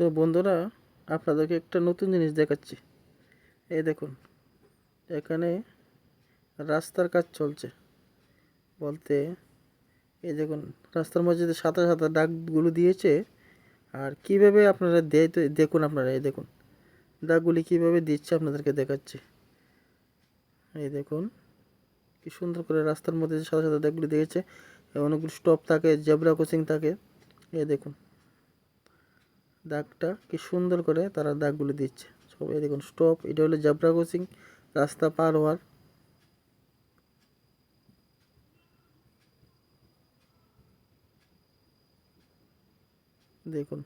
তো বন্ধুরা, আপনাদেরকে একটা নতুন জিনিস দেখাচ্ছি। এই দেখুন, এখানে রাস্তার কাজ চলছে। বলতে, এই দেখুন, রাস্তার মধ্যে যে সাদা সাদা দাগগুলো দিয়েছে, আর কীভাবে আপনারা দেয় তো দেখুন আপনারা, এই দেখুন, দাগগুলি কীভাবে দিচ্ছে আপনাদেরকে দেখাচ্ছি। এই দেখুন, কি সুন্দর করে রাস্তার মধ্যে সাদা সাদা দাগগুলি দিয়েছে, অনেকগুলো স্টপ থাকে জেব্রা ক্রসিং থাকে। এই দেখুন দাগটা কি সুন্দর করে তারা দাগগুলো দিচ্ছে। সব এই দেখুন স্টপ এটা হলো জেব্রা ক্রসিং রাস্তা পার হওয়ার। দেখুন,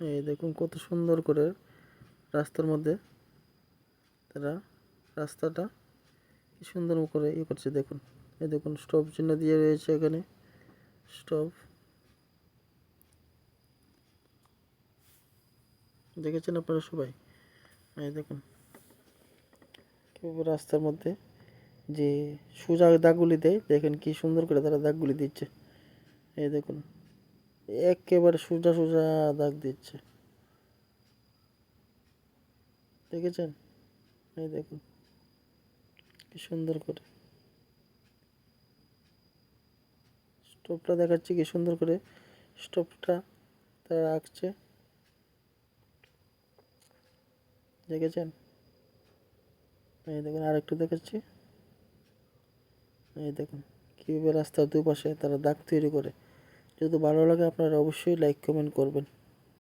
এই দেখুন কত সুন্দর করে রাস্তার মধ্যে তারা রাস্তাটা কি সুন্দর করে ইয়ে করছে, দেখুন। এই দেখুন স্টপ চিহ্ন দিয়ে রয়েছে এখানে। স্টপ দেখেছেন আপনারা সবাই? এই দেখুন। রাস্তার মধ্যে যে সোজা দাগগুলি দেয়, দেখেন কি সুন্দর করে তারা দাগগুলি দিচ্ছে। এই দেখুন, একেবারে সোজা সোজা দাগ দিচ্ছে। দেখেছেন? এই দেখুন, কি সুন্দর করে। স্টোভটা দেখাচ্ছে কি সুন্দর করে। স্টোভটা তারা রাখছে দেখেছেন? এই দেখুন, আরেকটু দেখাচ্ছি এই দেখুন, কীভাবে রাস্তার দুপাশে তারা দাগ তৈরি করে। যদি ভালো লাগে আপনারা অবশ্যই লাইক কমেন্ট করবেন।